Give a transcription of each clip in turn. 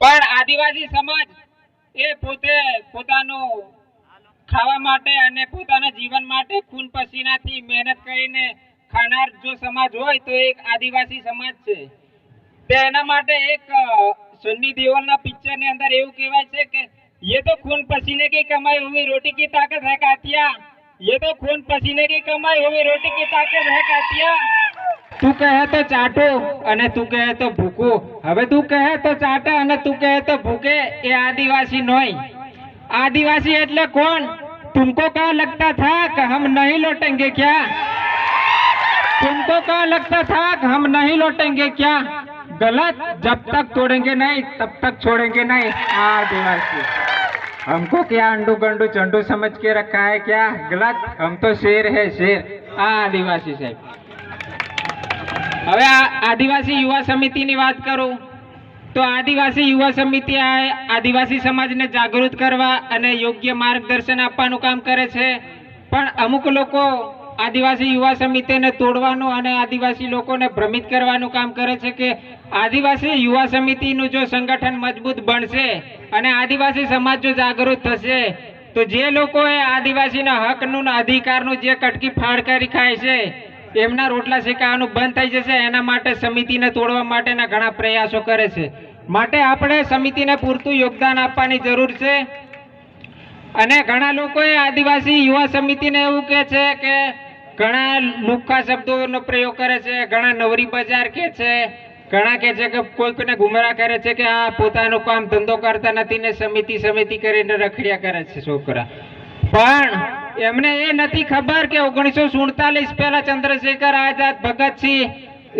પણ આદિવાસી સમાજ એ પોતે પોતાનું ખાવા માટે અને પોતાના જીવન માટે ખૂન પસીનાથી મહેનત કરીને ખાનાર જો સમાજ હોય તો એક આદિવાસી સમાજ છે તે એના માટે એક અ, સન્ની દેઓલના પિક્ચરની અંદર એવું કહેવાય છે કે ये तो खून पसीने की कमाई हुई रोटी की ताकत है कातिया ये तो खून पसीने की कमाई हुई रोटी की ताकत है कातिया તું કહે તો ચાટો અને તું કહે તો ભૂકો હવે તું કહે તો ચાટે અને તું કહે તો ભૂકે એ આદિવાસી નોય आदिवासी એટલે કોણ तुमको क्या लगता था कि हम नहीं लौटेंगे क्या तुमको क्या लगता था कि हम नहीं लौटेंगे क्या गलत जब तक तोड़ेंगे नहीं तब तक छोड़ेंगे नहीं आदिवासी हमको क्या अंडू गंडू चंडू समझ के रखा है क्या गलत हम तो शेर है शेर આ આદિવાસી સાહેબ હવે આ આદિવાસી યુવા સમિતિની વાત કરું, તો આદિવાસી યુવા સમિતિ આ આદિવાસી સમાજને જાગૃત કરવા અને યોગ્ય માર્ગદર્શન આપવાનું કામ કરે છે. પણ અમુક લોકો આદિવાસી યુવા સમિતિને તોડવાનું અને આદિવાસી લોકોને ભ્રમિત કરવાનું કામ કરે છે કે આદિવાસી યુવા સમિતિનું જો સંગઠન મજબૂત બનશે અને આદિવાસી સમાજ જો જાગૃત થશે, તો જે લોકોએ આદિવાસીના હકનું અધિકારનું જે કટકી ફાળ કરી ખાય છે એમના રોટલા શેકાવાનું બંધ થઈ જશે, એના માટે સમિતિને તોડવા માટેના ઘણા પ્રયાસો કરે છે. માટે આપણે સમિતિને પૂરતું યોગદાન આપવાની જરૂર છે. અને ઘણા લોકોએ આદિવાસી યુવા સમિતિને એવું કહે છે કે ઘણા લુખ્ખા શબ્દોનો પ્રયોગ કરે છે, ઘણા નવરી બજાર કહે છે, ઘણા કહે છે કે કોઈકને ગુમરા કરે છે કે આ પોતાનું કામ ધંધો કરતા નથી ને સમિતિ સમિતિ કરીને રખડ્યા કરે છે છોકરા. પણ એમને એ નથી ખબર કે ઓગણીસો સુડતાલીસ પહેલા ચંદ્રશેખર આઝાદ, ભગતસિંહ,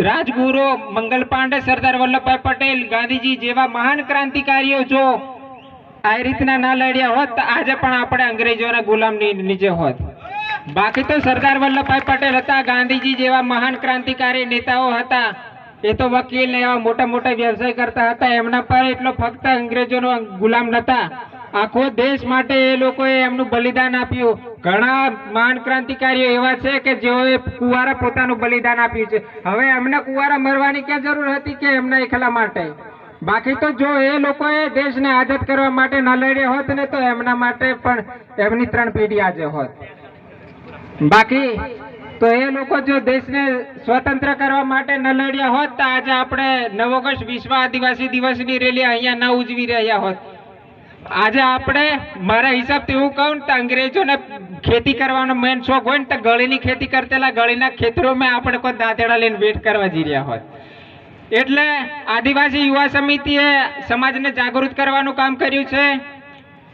રાજગુરુ, મંગલ પાંડે, સરદાર વલ્લભભાઈ પટેલ, ગાંધીજી જેવા મહાન ક્રાંતિકારીઓ જો આ રીતના ના લડ્યા હોત તો આજે પણ આપણે અંગ્રેજોના ગુલામની નીચે હોત. બાકી તો સરદાર વલ્લભભાઈ પટેલ હતા, ગાંધીજી જેવા મહાન ક્રાંતિકારી નેતાઓ હતા. એ તો વકીલ એવા મોટા મોટા વ્યવસાય કરતા હતા. એમના પર એટલો ફક્ત અંગ્રેજોનો ગુલામ નતા. આખો દેશ માટે એ લોકોએ એમનું બલિદાન આપ્યું. ઘણા મહાન ક્રાંતિકારીઓ એવા છે કે જેઓએ કુવારા પોતાનું બલિદાન આપ્યું છે. હવે એમને કુવારા મરવાની ક્યાં જરૂર હતી કે એમના એકલા માટે? બાકી તો જો એ લોકોએ દેશને આઝાદ કરવા માટે ન લડ્યા હોત ને તો એમના માટે પણ એમની ત્રણ પેઢી આજે હોત. બાકી તો એ લોકો જો દેશને સ્વતંત્ર કરવા માટે ન લડ્યા હોત તો આજે આપણે નવ ઓગસ્ટ વિશ્વ આદિવાસી દિવસની રેલી અહીંયા ન ઉજવી રહ્યા હોત. આજે આપણે, મારા હિસાબથી એવું કહું તો અંગ્રેજોને ખેતી કરવાનો મેન શોખ હોય ને તો ગળીની ખેતી કરતેલા ગળીના ખેતરોમાં આપણે કોઈ દાંતેડા લઈને વેટ કરવા જઈ રહ્યા હોય એટલે આદિવાસી યુવા સમિતિએ સમાજને જાગૃત કરવાનું કામ કર્યું છે.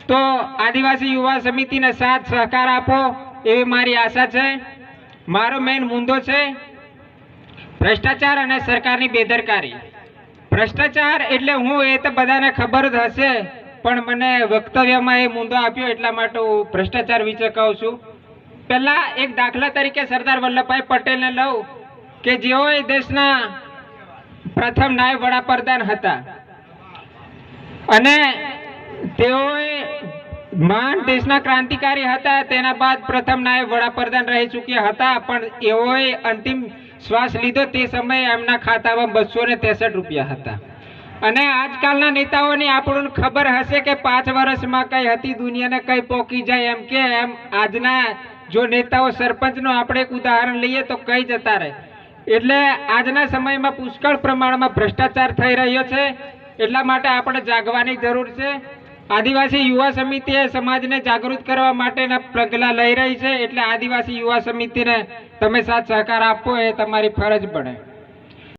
તો આદિવાસી યુવા સમિતિને સાથ સહકાર આપો એવી મારી આશા છે. મારો મેઇન મુદ્દો છે ભ્રષ્ટાચાર અને સરકારની બેદરકારી. ભ્રષ્ટાચાર એટલે હું એ તો બધાને ખબર જ હશે પણ મને વક્તવ્યમાં એ મુદ્દો આપ્યો એટલા માટે હું ભ્રષ્ટાચાર વિશે છું. પહેલાં એક દાખલા તરીકે સરદાર વલ્લભભાઈ પટેલને લઉં કે જેઓ એ દેશના પ્રથમ નાયબ વડાપ્રધાન હતા. અને તેઓએ મહાન દેશના ક્રાંતિકારી હતા, તેના બાદ પ્રથમ નાયબ વડાપ્રધાન રહી ચૂક્યા હતા, પણ એઓએ અંતિમ શ્વાસ લીધો તે સમયે એમના ખાતામાં બસો ને તેસઠ રૂપિયા હતા. અને આજકાલના નેતાઓની આપણને ખબર હશે કે પાંચ વર્ષમાં કઈ હતી દુનિયાને, કઈ પોકી જાય એમ કે એમ. આજના જો નેતાઓ સરપંચનું આપણે એક ઉદાહરણ લઈએ તો કઈ જતા રહે. એટલે આજના સમયમાં પુષ્કળ પ્રમાણમાં ભ્રષ્ટાચાર થઈ રહ્યો છે. એટલા માટે આપણે જાગવાની જરૂર છે. આદિવાસી યુવા સમિતિએ સમાજને જાગૃત કરવા માટેના પગલાં લઈ રહી છે. એટલે આદિવાસી યુવા સમિતિને તમે સાથ સહકાર આપવો એ તમારી ફરજ બને.